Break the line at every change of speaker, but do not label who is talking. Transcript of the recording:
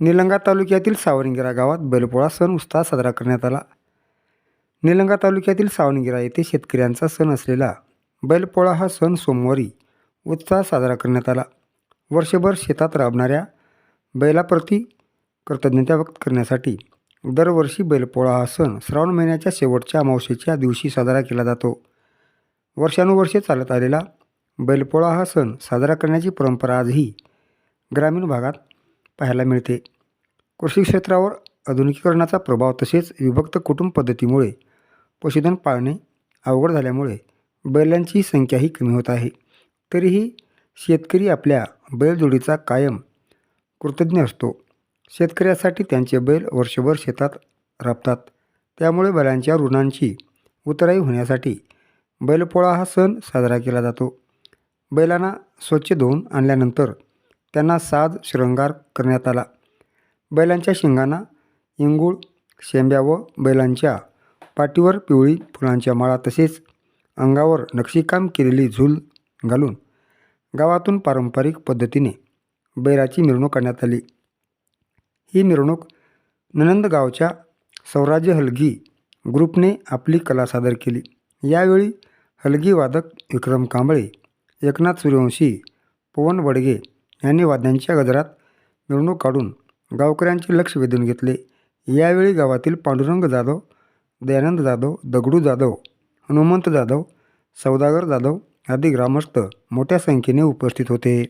निलंगा तालुक्यातील सावरंगिरा गावात बैलपोळा सण उत्साहात साजरा करण्यात आला. निलंगा तालुक्यातील सावनगिरा येथे शेतकऱ्यांचा सण असलेला बैलपोळा हा सण सोमवारी उत्साहात साजरा करण्यात आला. वर्षभर शेतात राबणाऱ्या बैलाप्रती कृतज्ञता व्यक्त करण्यासाठी दरवर्षी बैलपोळा हा सण श्रावण महिन्याच्या शेवटच्या अमावस्येच्या दिवशी साजरा केला जातो. वर्षानुवर्षे चालत आलेला बैलपोळा हा सण साजरा करण्याची परंपरा आजही ग्रामीण भागात पाहायला मिळते. कृषी क्षेत्रावर आधुनिकीकरणाचा प्रभाव तसेच विभक्त कुटुंब पद्धतीमुळे पशुधन पाळणे अवघड झाल्यामुळे बैलांची संख्याही कमी होत आहे. तरीही शेतकरी आपल्या बैलजोडीचा कायम कृतज्ञ असतो. शेतकऱ्यासाठी त्यांचे बैल वर्षभर शेतात राबतात. त्यामुळे बैलांच्या ऋणांची उतराई होण्यासाठी बैलपोळा हा सण साजरा केला जातो. बैलांना स्वच्छ धुवून आणल्यानंतर त्यांना साज शृंगार करण्यात आला. बैलांच्या शिंगांना इंगूळ शेंब्या व बैलांच्या पाठीवर पिवळी फुलांच्या माळा तसेच अंगावर नक्षीकाम केलेली झूल घालून गावातून पारंपरिक पद्धतीने बैलाची मिरवणूक करण्यात आली. ही मिरवणूक ननंदगावच्या सौराज्य हलगी ग्रुपने आपली कला सादर केली. यावेळी हलगी वादक विक्रम कांबळे एकनाथ सूर्यवंशी पवन वडगे यांनी वाद्यांच्या गजरात मिरवणूक काढून गावकऱ्यांचे लक्ष वेधून घेतले. यावेळी गावातील पांडुरंग जाधव दयानंद जाधव दगडू जाधव हनुमंत जाधव सौदागर जाधव आदी ग्रामस्थ मोठ्या संख्येने उपस्थित होते.